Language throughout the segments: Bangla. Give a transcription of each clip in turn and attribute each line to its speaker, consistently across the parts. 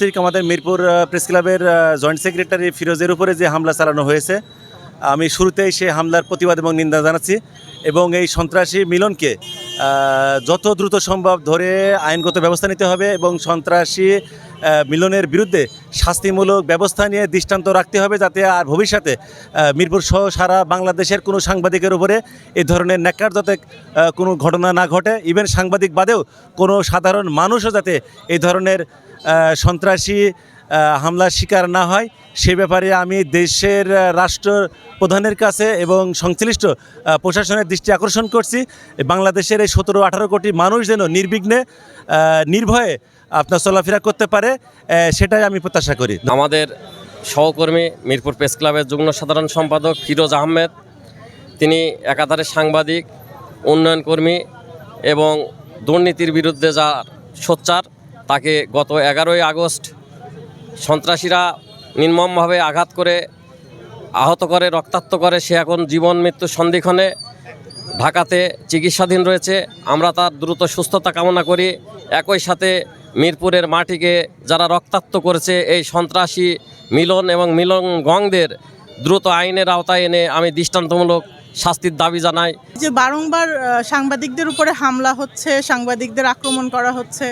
Speaker 1: ঠিক আমাদের মিরপুর প্রেস ক্লাবের জয়েন্ট সেক্রেটারি ফিরোজের উপরে যে হামলা চালানো হয়েছে, আমি শুরুতেই সে হামলার প্রতিবাদ এবং নিন্দা জানাচ্ছি এবং এই সন্ত্রাসী মিলনকে যত দ্রুত সম্ভব ধরে আইনগত ব্যবস্থা নিতে হবে এবং সন্ত্রাসী মিলনের বিরুদ্ধে শাস্তিমূলক ব্যবস্থা নিয়ে দৃষ্টান্ত রাখতে হবে যাতে আর ভবিষ্যতে মিরপুর সহ সারা বাংলাদেশের কোনো সাংবাদিকের উপরে এই ধরনের ন্যাক্কার যাতে কোনো ঘটনা না ঘটে। ইভেন সাংবাদিক বাদেও কোনো সাধারণ মানুষও যাতে এই ধরনের সন্ত্রাসী হামলার শিকার না হয়। সে ব্যাপারে আমি দেশের রাষ্ট্র প্রধানের কাছে এবং সংশ্লিষ্ট প্রশাসনের দৃষ্টি আকর্ষণ করছি। বাংলাদেশের এই সতেরো আঠারো কোটি মানুষ যেন নির্বিঘ্নে নির্ভয়ে আপনার চলাফেরা করতে পারে সেটাই আমি প্রত্যাশা করি।
Speaker 2: আমাদের সহকর্মী মিরপুর প্রেস ক্লাবের যুগ্ম সাধারণ সম্পাদক ফিরোজ আহমেদ, তিনি একাধারে সাংবাদিক, উন্নয়ন কর্মী এবং দুর্নীতির বিরুদ্ধে যা সোচ্চার, তাকে গত এগারোই আগস্ট সন্ত্রাসীরা নির্মমভাবে আঘাত করে, আহত করে, রক্তাক্ত করে, সে এখন জীবন মৃত্যু সন্ধিক্ষণে ঢাকাতে চিকিৎসাধীন রয়েছে। আমরা তার দ্রুত সুস্থতা কামনা করি। একই সাথে মিরপুরের মাটিকে যারা রক্তাক্ত করেছে, এই সন্ত্রাসী মিলন এবং মিলন গংদের দ্রুত আইনের আওতায় এনে আমি দৃষ্টান্তমূলক শাস্তির দাবি জানাই।
Speaker 3: যে বারংবার সাংবাদিকদের উপরে হামলা হচ্ছে, সাংবাদিকদের আক্রমণ করা হচ্ছে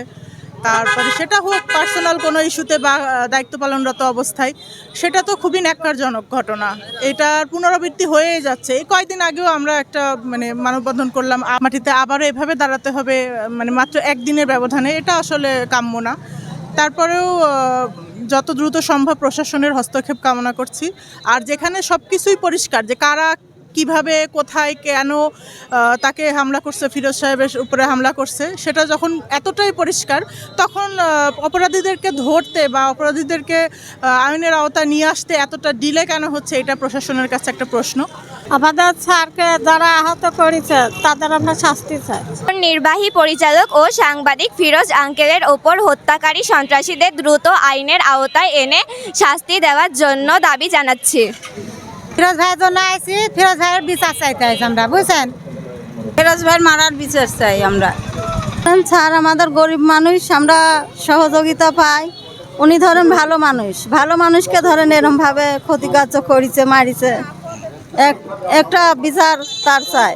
Speaker 3: তারপরে সেটা হোক পার্সোনাল কোনো ইস্যুতে বা দায়িত্ব পালনরত অবস্থায়, সেটা তো খুবই ন্যাক্কারজনক ঘটনা। এটার পুনরাবৃত্তি হয়েই যাচ্ছে। এই কয়েকদিন আগেও আমরা একটা মানে মানববন্ধন করলাম। মাটিতে আবারও এভাবে দাঁড়াতে হবে মানে মাত্র একদিনের ব্যবধানে, এটা আসলে কাম্য না। তারপরেও যত দ্রুত সম্ভব প্রশাসনের হস্তক্ষেপ কামনা করছি। আর যেখানে সব কিছুই পরিষ্কার, যে কারা কীভাবে কোথায় কেন তাকে হামলা করছে ফিরোজ সাহেবের উপরে হামলা করছে সেটা যখন এতটাই পরিষ্কার তখন অপরাধীদেরকে ধরতে বা অপরাধীদেরকে আইনের আওতায় নিয়ে আসতে এতটা ডিলে কেন হচ্ছে এটা প্রশাসনের কাছে একটা প্রশ্ন।
Speaker 4: আমাদের স্যারকে যারা আহত করেছে তাদের আমরা শাস্তি চাই।
Speaker 5: নির্বাহী পরিচালক ও সাংবাদিক ফিরোজ আঙ্কেলের ওপর হত্যাকারী সন্ত্রাসীদের দ্রুত আইনের আওতায় এনে শাস্তি দেওয়ার জন্য দাবি জানাচ্ছি।
Speaker 4: ফিরোজ ভাইয়ের জন্য আইছি, ফিরোজ ভাইয়ের বিচার চাইতে আইছি আমরা, বুঝছেন? ফিরোজ ভাইয়ের মারার বিচার চাই আমরা। স্যার, আমাদের গরিব মানুষ, আমরা সহযোগিতা পাই। উনি ধরেন ভালো মানুষ। ভালো মানুষকে ধরেন এরমভাবে ক্ষতিকার্য করেছে, মারিছে। এক, একটা বিচার তার চাই।